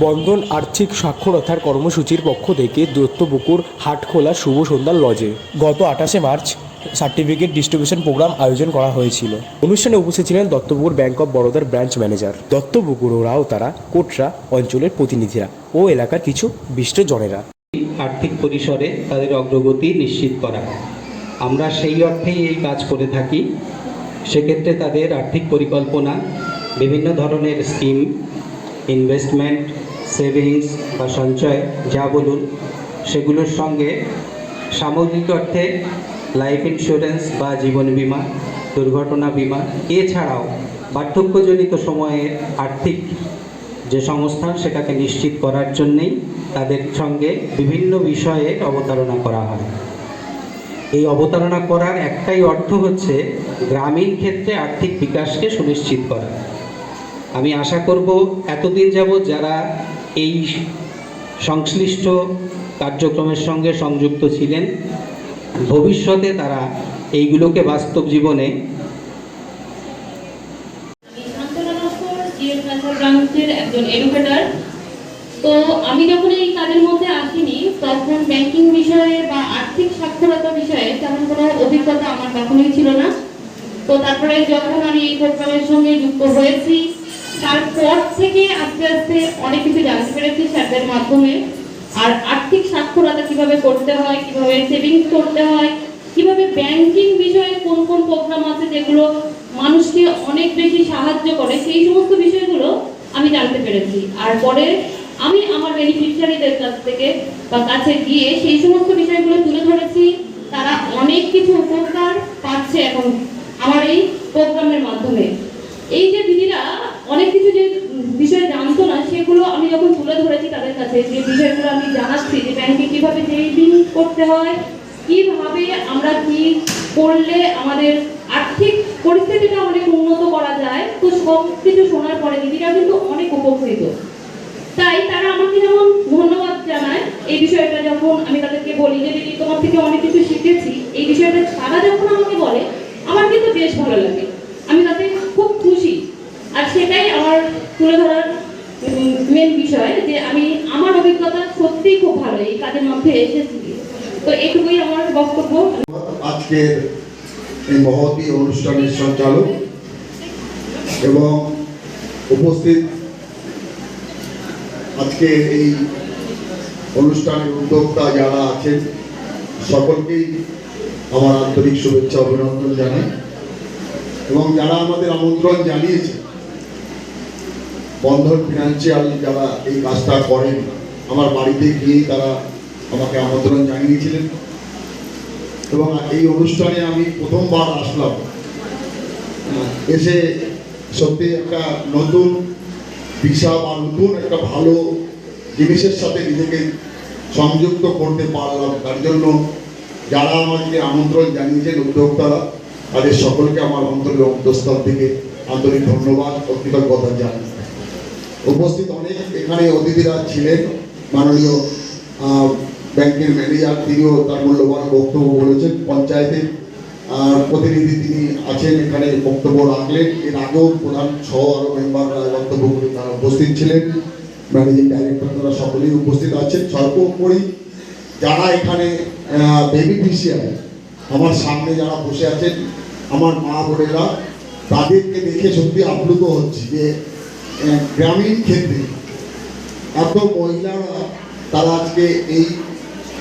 বন্ধন আর্থিক সাক্ষরতার কর্মসূচির পক্ষ থেকে দত্তপুকুর হাটখোলা শুভ সন্ধ্যার লজে। গত আঠাশে মার্চ সার্টিফিকেট ডিস্ট্রিবিউশন প্রোগ্রাম আয়োজন করা হয়েছিল। অনুষ্ঠানে উপস্থিত ছিলেন দত্তপুকুর ব্যাংক অফ বরোদার ব্রাঞ্চ ম্যানেজার। দত্তপুকুর ও রাওতারা কোটরা অঞ্চলের প্রতিনিধিরা ও এলাকার কিছু বিশিষ্ট জনেরা আর্থিক পরিসরে তাদের অগ্রগতি নিশ্চিত করা। আমরা সেই অর্থেই এই কাজ করে থাকি। সেক্ষেত্রে তাদের আর্থিক পরিকল্পনা, বিভিন্ন ধরনের স্কিম ইনভেস্টমেন্ট সেভিংস বা সঞ্চয় যা বলুন, সেগুলোর সঙ্গে সামগ্রিক অর্থে লাইফ ইন্স্যুরেন্স বা জীবন বীমা, দুর্ঘটনা বীমা, এছাড়াও বার্ধক্যজনিত সময়ে আর্থিক যে সংস্থান সেটাকে নিশ্চিত করার জন্যেই তাদের সঙ্গে বিভিন্ন বিষয়ে অবতারণা করা হয়। এই অবতারণা করার একটাই অর্থ হচ্ছে গ্রামীণ ক্ষেত্রে আর্থিক বিকাশকে সুনিশ্চিত করা। আমি আশা করব এতদিন যাবৎ যারা এই সংশ্লিষ্ট কার্যক্রমের সঙ্গে সংযুক্ত ছিলেন, ভবিষ্যতে তারা এইগুলোকে বাস্তব জীবনে একজন এডুকেটর তো আমি যখন এই কাজের মধ্যে আসিনি, তখন ব্যাংকিং বিষয়ে বা আর্থিক সাক্ষরতা বিষয়ে তেমন কোনো অভিজ্ঞতা আমার কখনোই ছিল না। তো তারপরে যখন আমি এই প্রোগ্রামের সঙ্গে যুক্ত হয়েছি তারপর থেকে আস্তে আস্তে অনেক কিছু জানতে পেরেছি স্যারদের মাধ্যমে। আর আর্থিক সাক্ষরতা কীভাবে করতে হয়, কীভাবে সেভিংস করতে হয়, কীভাবে ব্যাংকিং বিষয়ে কোন কোন প্রোগ্রাম আছে যেগুলো মানুষকে অনেক বেশি সাহায্য করে, সেই সমস্ত বিষয়গুলো আমি জানতে পেরেছি। আর পরে আমি আমার বেনিফিশিয়ারিদের কাছ থেকে বা কাছে গিয়ে সেই সমস্ত বিষয়গুলো তুলে ধরেছি। তারা অনেক কিছু উপকার পাচ্ছে এখন আমার এই প্রোগ্রামের মাধ্যমে। এই যে দিদিরা অনেক কিছু যে বিষয় জানতো না সেগুলো আমি যখন তুলে ধরেছি তাদের কাছে যে বিষয়গুলো আমি জানাচ্ছি যে ব্যাংকে কীভাবে সেভিং করতে হয়, কীভাবে আমরা কি করলে আমাদের আর্থিক পরিস্থিতিটা অনেক উন্নত করা যায়, তো সব কিছু শোনার পরে দিদিরা কিন্তু অনেক উপকৃত। তাই তারা আমাকে যেমন ধন্যবাদ জানায়, এই বিষয়টা যখন আমি তাদেরকে বলি যে, দিদি, তোমার থেকে অনেক কিছু শিখেছি। এই বিষয়টা তারা যখন আমাকে বলে, আমার কিন্তু বেশ ভালো লাগে। আমি তাতে খুব খুশি। আর সেটাই আমার তুলে ধরার মেন বিষয় যে, আমি, আমার অভিজ্ঞতা সত্যিই খুব ভালো। এই কাজের মধ্যে এসেছি। তো আজকের এই মহতী অনুষ্ঠানের সঞ্চালক এবং উপস্থিত আজকে এই অনুষ্ঠানের উদ্যোক্তা যারা আছেন, সকলকেই আমার আন্তরিক শুভেচ্ছা অভিনন্দন জানাই। এবং যারা আমাদের আমন্ত্রণ জানিয়েছে বন্ধন ফিনান্সিয়াল যারা এই কাজটা করেন, আমার বাড়িতে গিয়েই তারা আমাকে আমন্ত্রণ জানিয়েছিলেন। এবং এই অনুষ্ঠানে আমি প্রথমবার আসলাম। এসে সত্যি একটা নতুন দিশা বা নতুন একটা ভালো জিনিসের সাথে নিজেকে সংযুক্ত করতে পারলাম। তার জন্য যারা আমাকে আমন্ত্রণ জানিয়েছেন উদ্যোক্তারা তাদের সকলকে আমার অন্তরের অন্তঃস্থল থেকে আন্তরিক ধন্যবাদ ও কৃতজ্ঞতা জানাই। উপস্থিত অনেক এখানে অতিথিরা ছিলেন। মাননীয় ব্যাংকের ম্যানেজার, তিনিও তার মূল্যবান বক্তব্য বলেছেন পঞ্চায়েতের প্রতিনিধি তিনি আছেন, এখানে বক্তব্য রাখলেন। এর আগেও প্রধান সহ আরও মেম্বাররা বক্তব্য করে তারা উপস্থিত ছিলেন। ম্যানেজিং ডাইরেক্টর তারা সকলেই উপস্থিত আছেন। সর্বোপরি যারা এখানে বেনিফিশিয়ারি আমার সামনে যারা বসে আছেন, আমার মা বোনেরা, তাদেরকে দেখে সত্যি আপ্লুত হচ্ছি যে গ্রামীণ ক্ষেত্রে এত মহিলারা তারা আজকে এই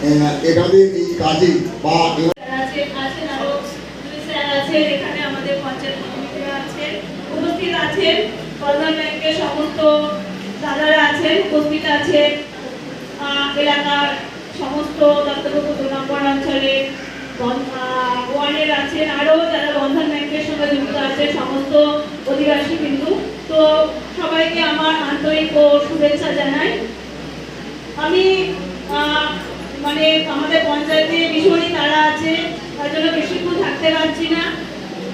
আহ, এনাদের এই কাজে বা এখানে আমাদের পঞ্চায়েত প্রতিনিধিরা আছেন উপস্থিত আছেন বন্ধন ব্যাংকের সমস্ত দাদারা আছেন উপস্থিত সমস্ত দত্তপুকুর দু নম্বর অঞ্চলে ওয়ার্ডের আছেন আরও যারা বন্ধন ব্যাংকের সঙ্গে যুক্ত আছে সমস্ত অধিবাসী কিন্তু তো সবাইকে আমার আন্তরিক ও শুভেচ্ছা জানাই। আমি আহ, মানে আমাদের পঞ্চায়েতে ভীষণই তারা আছে, তার জন্য বেশিক্ষণ থাকতে পারছি না।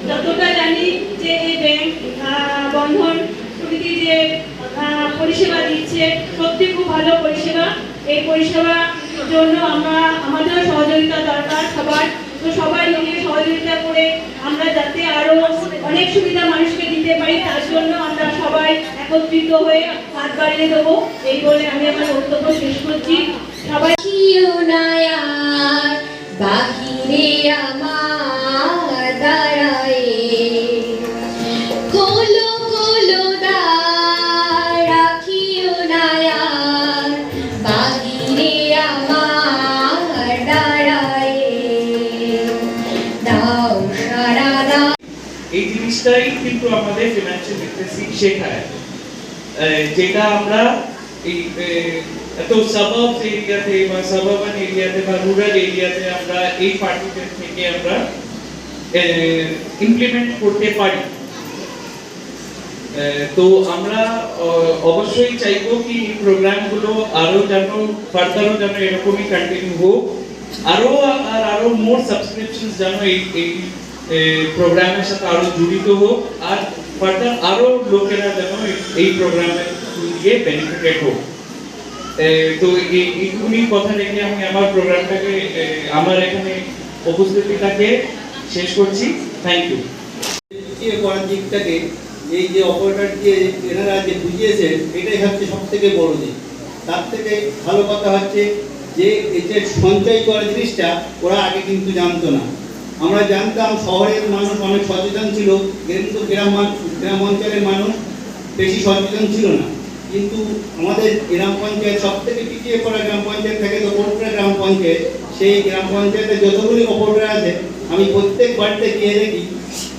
যতটা জানি যে এই ব্যাংক বন্ধন সমিতি যে পরিষেবা দিচ্ছে, সত্যি খুব ভালো পরিষেবা। এই পরিষেবার জন্য আমরা, আমাদেরও সহযোগিতা দরকার সবার। তো সবাই মিলে সহযোগিতা করে আমরা যাতে আরও অনেক সুবিধা মানুষকে দিতে পারি, তার জন্য আমরা সবাই একত্রিত হয়ে হাত বাড়িয়ে দেবো। এই বলে আমি আমার বক্তব্য শেষ করছি। সবাই বাহিরে আমার দাঁড়ায় খোলো খোলো রাখিও না আর, বাহিরে আমার দাঁড়ায় দাও সারা এই জিনিসটাই কিন্তু আমাদের ফিনান্সিয়াল লিটারেসি শেখায়। যেটা আমরা এই এত এরিয়াতে বা সাবাবান এরিয়াতে বা রুরাল এরিয়াতে আমরা এই পার্টিসিপেট থেকে আমরা ইমপ্লিমেন্ট করতে পারি। তো আমরা অবশ্যই চাইব কি এই প্রোগ্রামগুলো আরও যেন ফার্দারও যেন এরকমই কন্টিনিউ হোক। আরও আর আরও মোর সাবস্ক্রিপশনস যেন এই এই প্রোগ্রামের সাথে আরও জড়িত হোক। আর ফার্দার আরও লোকেরা যেন এই- প্রোগ্রামের দিয়ে বেনিফিটেড হোক। তো এই এইটুকুনি কথা রেখে আমি আমার প্রোগ্রামটাকে আমার এখানে উপস্থিতিটাকে শেষ করছি। থ্যাংক ইউ পড়ার দিকটাকে, এই যে অপারেটর দিয়ে এনারা যে বুঝিয়েছেন, এটাই হচ্ছে সব থেকে বড় দিক। তার থেকে ভালো কথা হচ্ছে যে যে সঞ্চয় করা জিনিসটা, ওরা আগে কিন্তু জানতো না। আমরা জানতাম, শহরের মানুষ অনেক সচেতন ছিল, কিন্তু গ্রাম গ্রাম অঞ্চলের মানুষ বেশি সচেতন ছিল না। কিন্তু আমাদের গ্রাম পঞ্চায়েত সব থেকে পিছিয়ে পড়া গ্রাম পঞ্চায়েত থাকে তো কোটরা গ্রাম পঞ্চায়েত? সেই গ্রাম পঞ্চায়েতে যতগুলি অপারেটর আছে, আমি প্রত্যেক বাড়িতে গিয়ে দেখি,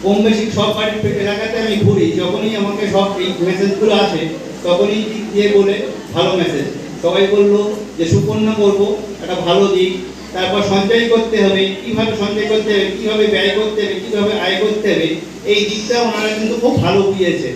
কম বেশি সব বাড়ির এলাকাতে আমি ঘুরি, যখনই আমাকে সব এই মেসেজগুলো আসে, তখনই দিয়ে বলে, ভালো মেসেজ সবাই বলল যে, সুপর্ণা করব, একটা ভালো দিক। তারপর সঞ্চয় করতে হবে, কীভাবে সঞ্চয় করতে হবে, কীভাবে ব্যয় করতে হবে, কীভাবে আয় করতে হবে, এই দিকটা ওনারা কিন্তু খুব ভালো বুঝিয়েছে